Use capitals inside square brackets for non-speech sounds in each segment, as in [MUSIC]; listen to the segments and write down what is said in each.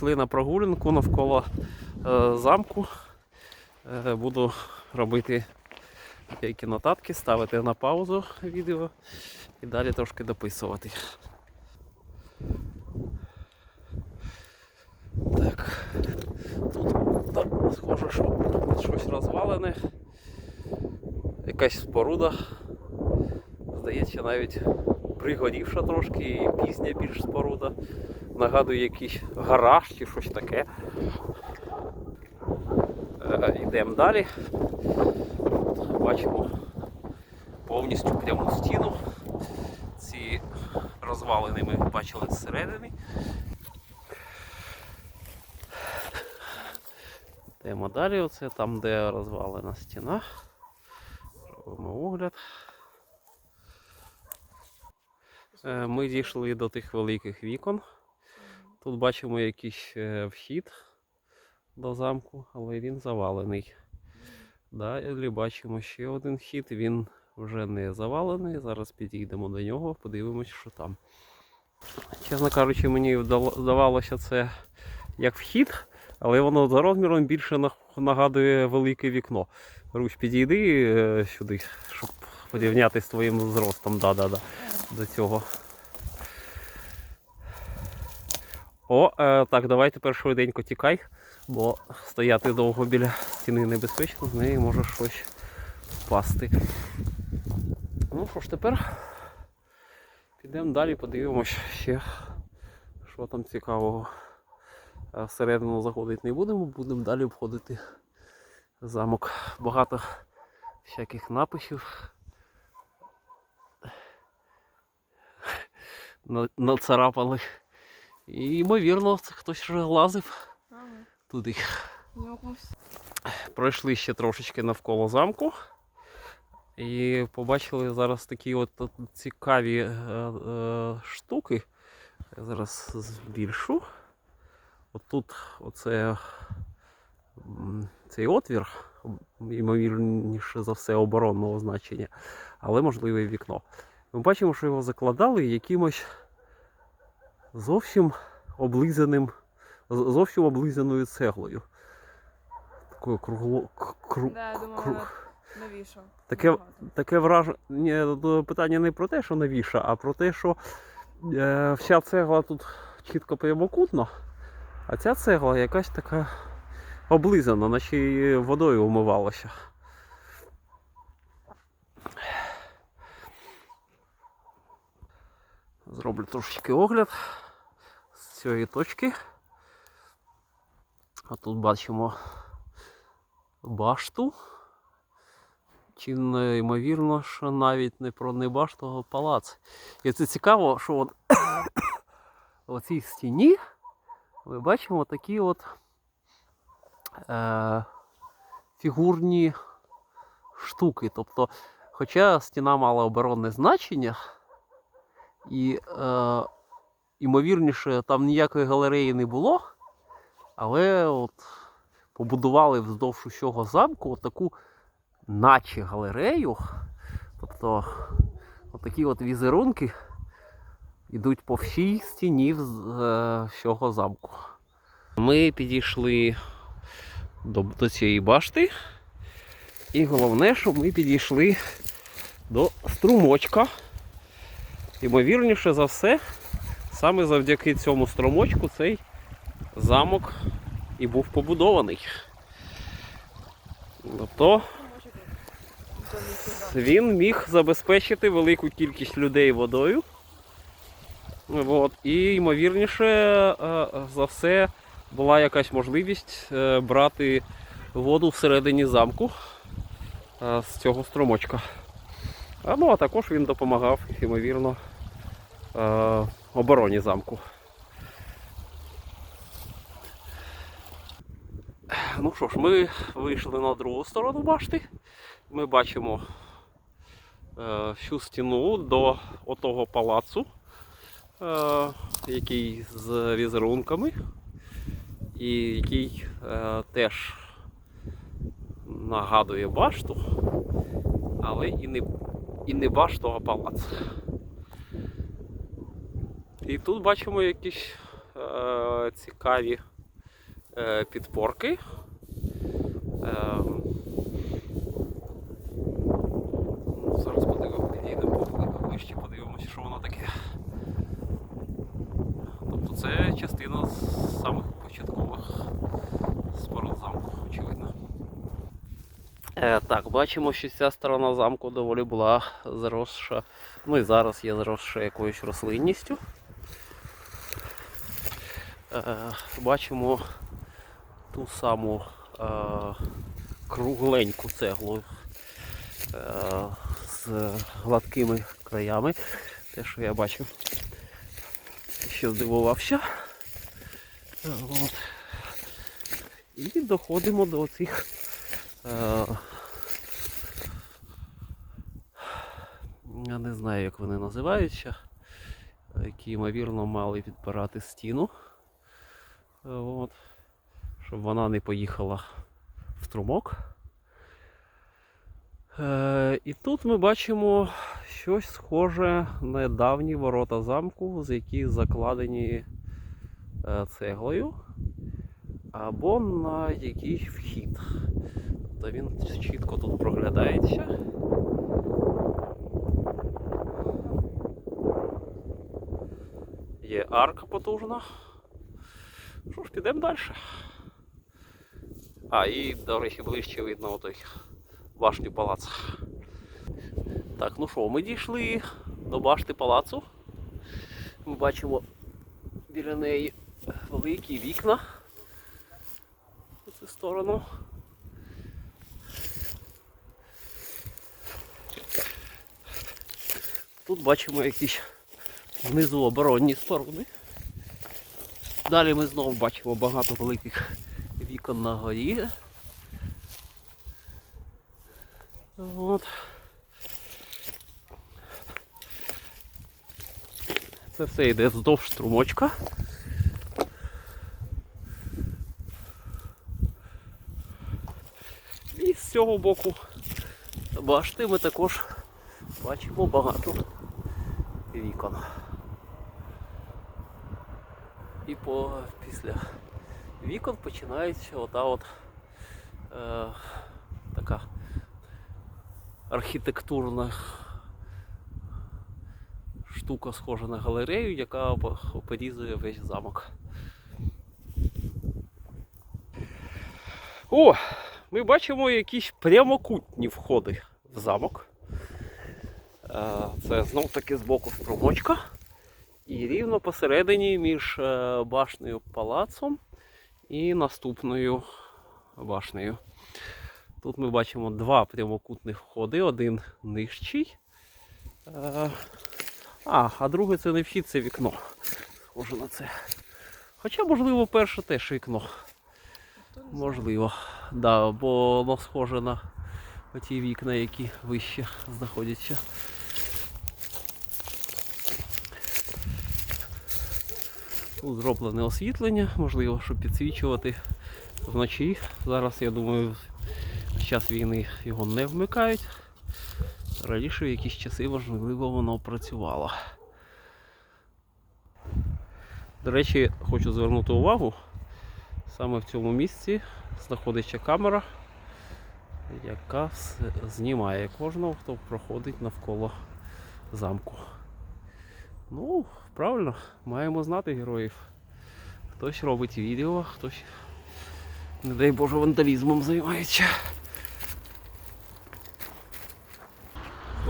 Йшли на прогулянку навколо е, замку. Е, буду робити деякі нотатки, ставити на паузу відео і далі трошки дописувати. Так. Тут так, схоже, що щось розвалене. Якась споруда. Здається, навіть пригорівша трошки і пізня більш споруда. Нагадує якийсь гараж чи щось таке. Е, Йдемо далі. От, Бачимо повністю пряму стіну. Ці розвалини ми бачили зсередини. Йдемо далі, оце там, де розвалена стіна. Робимо огляд. Е, Ми дійшли до тих великих вікон. Тут бачимо якийсь е, вхід до замку, але він завалений. Далі бачимо ще один вхід, він вже не завалений. Зараз підійдемо до нього, подивимось, що там. Чесно кажучи, мені здавалося це як вхід, але воно за розміром більше нагадує велике вікно. Руч, підійди е, сюди, щоб порівняти з твоїм зростом. Да-да-да, до цього. О, е, так, давай тепер швиденько тікай, бо стояти довго біля стіни небезпечно, з неї може щось впасти. Ну що ж тепер? Підемо далі, подивимось ще, що там цікавого. Всередину заходити не будемо, будемо далі обходити замок. Багато всяких написів. [LAUGHS] На- Нацарапали. І ймовірно, це хтось вже лазив Ага. туди. Пройшли ще трошечки навколо замку. І побачили зараз такі от цікаві е, е, штуки. Я зараз збільшу. Отут оце цей отвір, ймовірніше за все, оборонного значення, але можливе вікно. Ми бачимо, що його закладали якимось зовсім облизаним, зовсім облизаною цеглою. Такою кругло. Кру, Да, я кру- навішав. Таке, таке враження. Питання не про те, що навіша, а про те, що е, вся цегла тут чітко прямокутно, а ця цегла якась така облизана, наче її водою умивалася. Зроблю трошечки огляд з цієї точки. А тут бачимо башту. Чи не ймовірно, що навіть не про не башту, а палац. І це цікаво, що от [COUGHS] у цій стіні ми бачимо такі от е, фігурні штуки. Тобто, хоча стіна мала оборонне значення, і е, ймовірніше там ніякої галереї не було, але от побудували вздовж усього замку от таку наче галерею. Тобто отакі от візерунки йдуть по всій стіні е, всього замку. Ми підійшли до, до цієї башти. І головне, що ми підійшли до струмочка. Ймовірніше за все, саме завдяки цьому струмочку цей замок і був побудований. Тобто він міг забезпечити велику кількість людей водою. От. І ймовірніше е, за все була якась можливість е, брати воду всередині замку е, з цього струмочка. А, ну, а також він допомагав, ймовірно, е, обороні замку. Ну що ж, ми вийшли на другу сторону башти. Ми бачимо е, всю стіну до отого палацу, е, який з візерунками, і який е, теж нагадує башту, але і не, і не башту, а палац. І тут бачимо якісь е, е, цікаві е, підпорки. Ну, Зараз подивимо, підійдемо ближче, подивимося, що воно таке. Тобто це частина з самих початкових споруд замку, очевидно. Е, так, бачимо, що ця сторона замку доволі була заросша. Ну і зараз є заросша якоюсь рослинністю. Е, бачимо ту саму е, кругленьку цеглу е, з гладкими краями. Те, що я бачив, що здивувався. От. І доходимо до цих я не знаю, як вони називаються, які, ймовірно, мали підпирати стіну. Е, От. Щоб вона не поїхала в струмок. Е, і тут ми бачимо щось схоже на давні ворота замку, з які закладені е, цеглою, або на якийсь вхід. Тобто він чітко тут проглядається. Є арка потужна. Що ж, підемо далі. А, і, до речі, ближче видно отой башню палацу. Так, ну що, ми дійшли до башти палацу. Ми бачимо біля неї великі вікна у цю сторону. Тут бачимо якісь внизу оборонні споруди. Далі ми знову бачимо багато великих вікон на горі. От. Це все йде вздовж струмочка. І з цього боку башти ми також бачимо багато вікон. По, після вікон починається ота от е, така архітектурна штука, схожа на галерею, яка об- весь замок. О! Ми бачимо якісь прямокутні входи в замок. Е, Це знов таки з боку струмочка. І рівно посередині між е, башнею палацом і наступною башнею. Тут ми бачимо два прямокутних входи, один нижчий. Е, А, а другий це не вхід, це вікно. Схоже на це. Хоча, можливо, перше теж вікно. Можливо. Да, бо воно схоже на ті вікна, які вище знаходяться. Тут зроблене освітлення, можливо, щоб підсвічувати вночі. Зараз, я думаю, в час війни його не вмикають. Раніше в якісь часи, можливо, воно працювало. До речі, хочу звернути увагу, саме в цьому місці знаходиться камера, яка знімає кожного, хто проходить навколо замку. Ну, правильно, маємо знати героїв. Хтось робить відео, хтось, не дай Боже, вандалізмом займається.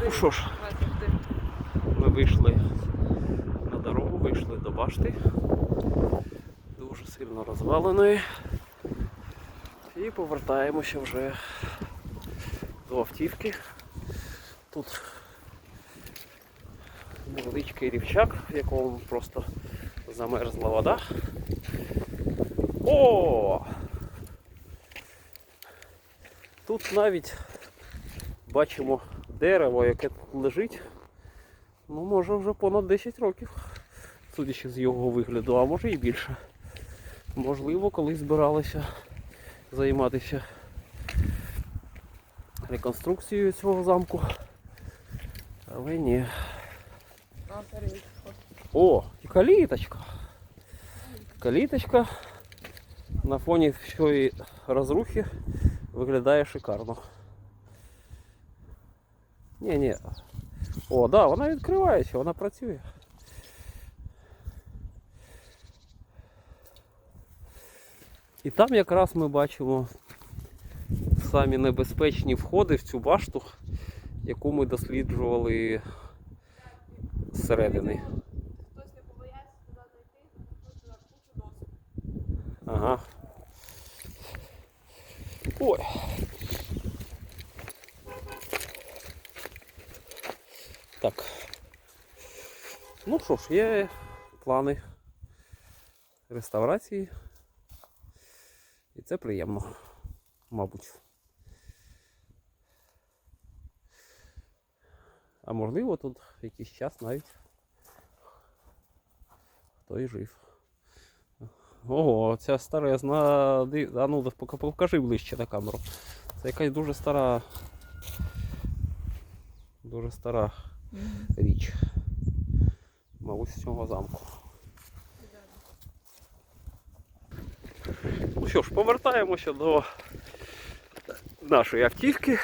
Ну що ж, ми вийшли на дорогу, вийшли до башти. Дуже сильно розваленої. І повертаємося вже до автівки. Тут невеличкий рівчак, в якому просто замерзла вода. О! Тут навіть бачимо дерево, яке тут лежить. Ну, може вже понад 10 років, судячи з його вигляду, а може і більше. Можливо, колись збиралися займатися реконструкцією цього замку. Але ні. О, і каліточка. Каліточка на фоні всієї розрухи виглядає шикарно. Ні, ні. О, да, вона відкривається, вона працює. І там якраз ми бачимо самі небезпечні входи в цю башту, яку ми досліджували зсередини. Хтось не побоявся туди зайти, на кучу досок. Ага. Ой. Так. Ну що ж, є плани реставрації. І це приємно, мабуть. А можливо тут якийсь час навіть хто і жив. Ого, ця старезна. А ну покажи ближче на камеру. Це якась дуже стара. Дуже стара річ. Мабуть, з цього замку. Ну що ж, повертаємося до нашої автівки.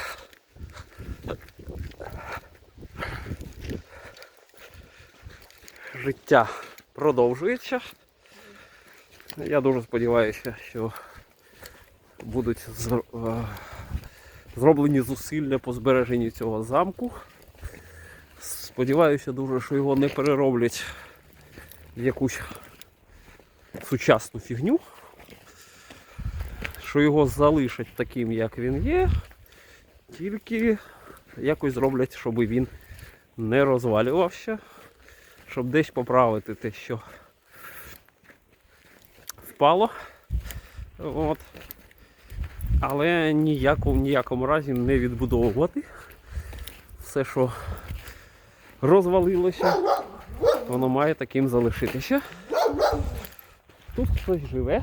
Життя продовжується. Я дуже сподіваюся, що будуть е, зроблені зусилля по збереженню цього замку. Сподіваюся дуже, що його не перероблять в якусь сучасну фігню. Що його залишать таким, як він є, тільки якось зроблять, щоб він не розвалювався, щоб десь поправити те, що впало. От. Але ніяку, в ніякому разі не відбудовувати. Все, що розвалилося, воно має таким залишитися. Тут хтось живе.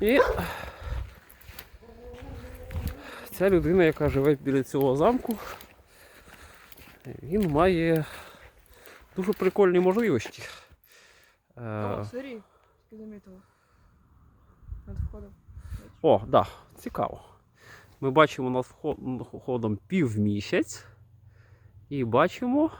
І ця людина, яка живе біля цього замку, він має дуже прикольні можливості. Е, О, сирі, ти замітила. Над входом. О, да, цікаво. Ми бачимо над входом півмісяць і бачимо